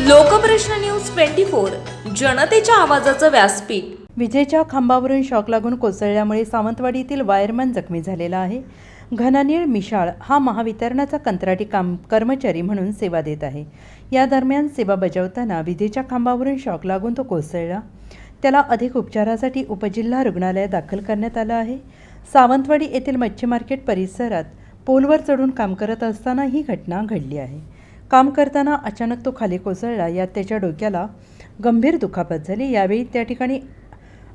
Lokprashna news twenty four जनतेच्या आवाजाचं व्यासपीठ. विजेच्या खांबावरून शॉक लागून कोसळल्यामुळे सावंतवाडीतील वायरमन जखमी झालेला आहे. घननीळ मिशाळ हा महावितरणाचा कंत्राटी काम कर्मचारी म्हणून सेवा देत आहे. या दरम्यान सेवा बजावताना विजेच्या खांबावरून शॉक लागून तो कोसळला. त्याला अधिक उपचारासाठी उपजिल्हा रुग्णालयात दाखल करण्यात आलं आहे. सावंतवाडी येथील मच्छी मार्केट परिसरात पोलवर चढून काम करत असताना ही घटना घडली आहे. काम करताना अचानक तो खाली कोसळला. यात त्याच्या डोक्याला गंभीर दुखापत झाली. यावेळी त्या ठिकाणी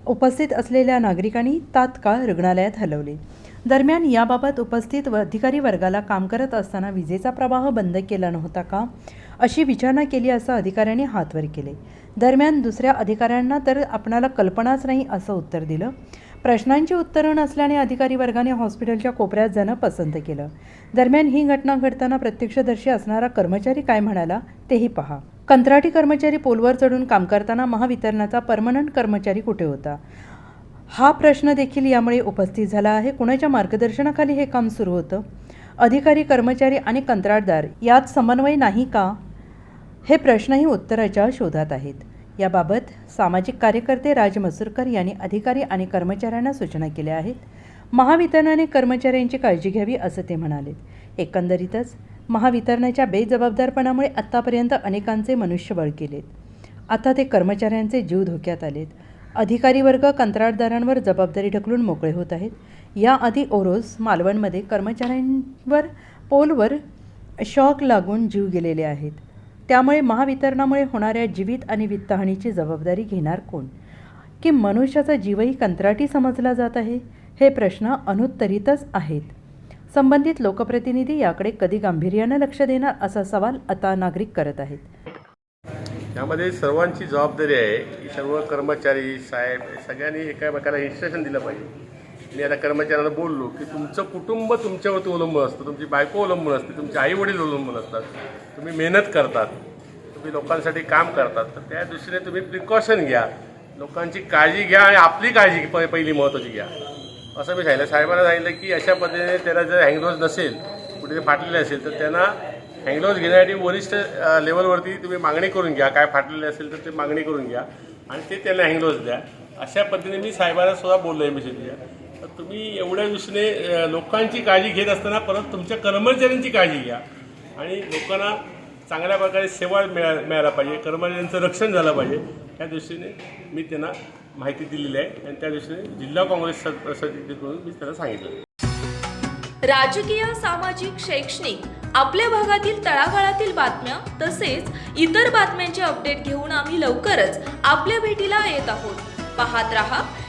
उपस्थित असलेल्या नागरिकांनी तात्काळ रुग्णालयात हलवले. दरम्यान याबाबत उपस्थित व अधिकारी वर्गाला काम करत असताना विजेचा प्रवाह बंद केला नव्हता का अशी विचारणा केली असं अधिकाऱ्यांनी हातवर केले. दरम्यान दुसऱ्या अधिकाऱ्यांना तर आपणाला कल्पनाच नाही असं उत्तर दिलं. प्रश्नांची उत्तरं नसल्याने अधिकारी वर्गाने हॉस्पिटलच्या कोपऱ्यात जाणं पसंत केलं. दरम्यान ही घटना घडताना प्रत्यक्षदर्शी असणारा कर्मचारी काय म्हणाला तेही पहा. कंत्राटी कर्मचारी पोलवर चढून काम करताना महावितरणाचा परमनंट कर्मचारी कुठे होता? हा प्रश्न देखील यामुळे उपस्थित झाला आहे. कुणाच्या मार्गदर्शनाखाली हे काम सुरू होतं? अधिकारी कर्मचारी आणि कंत्राटदार यात समन्वय नाही का? हे प्रश्नही उत्तराच्या शोधात आहेत. याबाबत सामाजिक कार्यकर्ते राज मसूरकर यांनी अधिकारी आणि कर्मचाऱ्यांना सूचना केल्या आहेत. महावितरणाने कर्मचाऱ्यांची काळजी घ्यावी असं ते म्हणालेत. एकंदरीतच महावितरणाच्या बेजबाबदारपणामुळे आत्तापर्यंत अनेकांचे मनुष्यबळ केलेत. आता ते कर्मचाऱ्यांचे जीव धोक्यात आलेत. अधिकारी वर्ग कंत्राटदारांवर जबाबदारी ढकलून मोकळे होत आहेत. याआधी ओरोस मालवणमध्ये कर्मचाऱ्यांवर पोलवर शॉक लागून जीव गेलेले आहेत. त्यामुळे महावितरणामुळे होणाऱ्या जीवित आणि वित्तहानीची जबाबदारी घेणार कोण? की मनुष्याचा जीवही कंत्राटी समजला जात आहे? हे प्रश्न अनुत्तरितच आहेत. संबंधित लोकप्रतिनिधी याकडे कधी गांभीर्यानं लक्ष देणार असा सवाल आता नागरिक करत आहेत. यामध्ये सर्वांची जबाबदारी आहे की सर्व कर्मचारी साहेब सगळ्यांनी एकामेकाला इन्स्ट्रक्शन दिलं पाहिजे. मी आता कर्मचाऱ्याला बोललो की तुमचं कुटुंब तुमच्यावरती अवलंबून असतं तुमची बायको अवलंबून असते तुमचे आई वडील अवलंबून असतात तुम्ही मेहनत करतात तुम्ही लोकांसाठी काम करतात तर त्या दृष्टीने तुम्ही प्रिकॉशन घ्या. लोकांची काळजी घ्या आणि आपली काळजी प पहिली महत्त्वाची घ्या. असं मी सांगितलं. साहेबांना सांगितलं की अशा पद्धतीने त्याला जर हँगलोज नसेल कुठे फाटलेले असेल तर त्यांना हँगलोज घेण्यासाठी वरिष्ठ लेवलवरती तुम्ही मागणी करून घ्या. काय फाटलेले असेल तर ते मागणी करून घ्या आणि ते त्यांना हँगलोज द्या. अशा पद्धतीने मी साहेबांना सुद्धा बोललो एम तर तुम्ही एवढ्या दृष्टीने लोकांची काळजी घेत असताना परत तुमच्या कर्मचाऱ्यांची काळजी घ्या. आणि लोकांना चांगल्या प्रकारे सेवा मिळा मिळायला पाहिजे. कर्मचाऱ्यांचं रक्षण झालं पाहिजे. त्या दृष्टीने मी त्यांना माहिती दिलेली आहे. आणि त्या दृष्टीने जिल्हा काँग्रेस सदस्यकडून मी त्यांना सांगितलं. राजकीय सामाजिक शैक्षणिक आपल्या भागातील तळागाळातील बातम्या तसेच इतर बातम्यांचे अपडेट घेऊन आम्ही लवकरच आपल्या भेटीला येत आहोत. पाहत रहा